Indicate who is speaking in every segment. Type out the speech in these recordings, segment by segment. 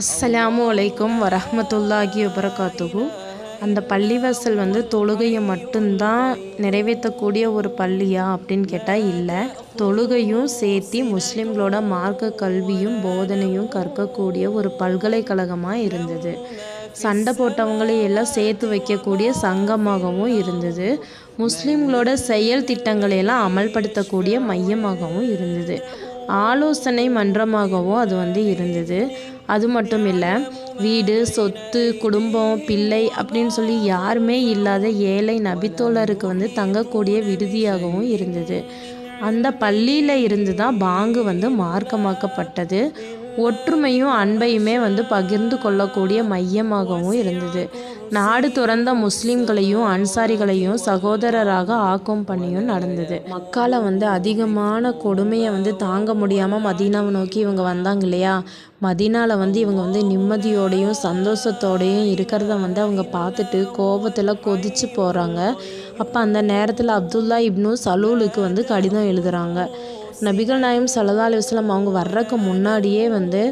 Speaker 1: அஸ்ஸலாமு அலைக்கும் வரஹ்மத்துல்லாஹி வபரகாத்துகு அந்த பள்ளிவாசல் வந்து தொழுகையை மட்டும்தான் நிறைவேற்றக்கூடிய ஒரு பள்ளியா அப்படின்னு கேட்டால் இல்லை. தொழுகையும் சேர்த்தி முஸ்லீம்களோட மார்க்க கல்வியும் போதனையும் கற்கக்கூடிய ஒரு பல்கலைக்கழகமாக இருந்தது. சண்டை போட்டவங்களையும் எல்லாம் சேர்த்து வைக்கக்கூடிய சங்கமாகவும் இருந்தது. முஸ்லீம்களோட செயல் திட்டங்களை எல்லாம் அமல்படுத்தக்கூடிய மையமாகவும் இருந்தது. ஆலோசனை மன்றமாகவும் அது வந்து இருந்தது. அது மட்டும் இல்லை வீடு சொத்து குடும்பம் பிள்ளை அப்படின்னு சொல்லி யாருமே இல்லாத ஏழை நபித்தோழருக்கு வந்து தங்கக்கூடிய விடுதியாகவும் இருந்தது. அந்த பள்ளியில் இருந்து தான் பாங்கு வந்து மார்க்கமாக்கப்பட்டது. ஒற்றுமையும் அன்பையுமே வந்து பகிர்ந்து கொள்ளக்கூடிய மையமாகவும் இருந்தது. நாடு துறந்த முஸ்லீம்களையும் அன்சாரிகளையும் சகோதரராக ஆக்கும் பணியும் நடந்தது. மக்கால வந்து அதிகமான கொடுமையை வந்து தாங்க முடியாமல் மதீனாவை நோக்கி இவங்க வந்தாங்க இல்லையா? மதீனாவில் வந்து இவங்க வந்து நிம்மதியோடையும் சந்தோஷத்தோடையும் இருக்கிறத வந்து அவங்க பார்த்துட்டு கோபத்தில் கொதிச்சு போகிறாங்க அப்போ அந்த நேரத்தில் அப்துல்லா இப்னு சலூலுக்கு வந்து கடிதம் எழுதுகிறாங்க நபிகள் நாயம் சல்லா அலுவலாம் அவங்க வர்றதுக்கு முன்னாடியே வந்து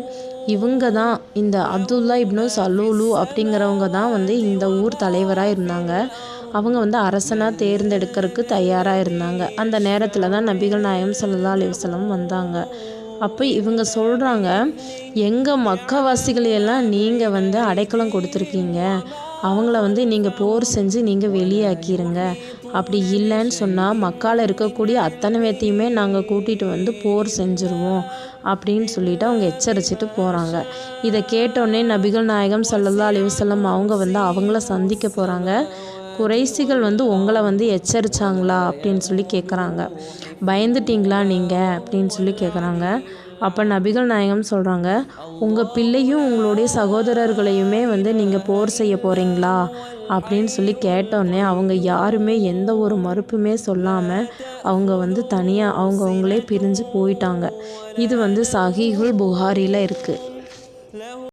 Speaker 1: இவங்க தான் இந்த அப்துல்லா இப்னு சலூலு அப்படிங்கிறவங்க தான் வந்து இந்த ஊர் தலைவராக இருந்தாங்க. அவங்க வந்து அரசனாக தேர்ந்தெடுக்கிறதுக்கு தயாராக இருந்தாங்க. அந்த நேரத்தில் தான் நபிகள் நாயம் சல்லா அலுவலம் வந்தாங்க. அப்போ இவங்க சொல்கிறாங்க எங்கள் மக்கவாசிகளையெல்லாம் நீங்கள் வந்து அடைக்கலம் கொடுத்துருக்கீங்க. அவங்கள வந்து நீங்கள் போர் செஞ்சு நீங்கள் வெளியாக்கிடுங்க அப்படி இல்லைன்னு சொன்னால் மக்கால் இருக்கக்கூடிய அத்தனை பேத்தையுமே நாங்கள் கூட்டிகிட்டு வந்து போர் செஞ்சுருவோம் அப்படின்னு சொல்லிட்டு அவங்க எச்சரிச்சிட்டு போகிறாங்க இதை கேட்டோடனே நபிகள் நாயகம் சல்லல்லா அலிவசல்லம் அவங்க வந்து அவங்கள சந்திக்க போகிறாங்க குறைசிகள் வந்து உங்களை வந்து எச்சரித்தாங்களா அப்படின்னு சொல்லி கேட்குறாங்க பயந்துட்டீங்களா நீங்கள் அப்படின்னு சொல்லி கேட்குறாங்க அப்போ நபிகள் நாயகம் சொல்கிறாங்க உங்கள் பிள்ளையும் உங்களுடைய சகோதரர்களையுமே வந்து நீங்கள் போர் செய்ய போகிறீங்களா அப்படின்னு சொல்லி கேட்டோடனே அவங்க யாருமே எந்த ஒரு மறுப்புமே சொல்லாமல் அவங்க வந்து தனியாக அவங்கவுங்களே பிரிஞ்சு போயிட்டாங்க. இது வந்து சஹீஹுல் புகாரியில் இருக்குது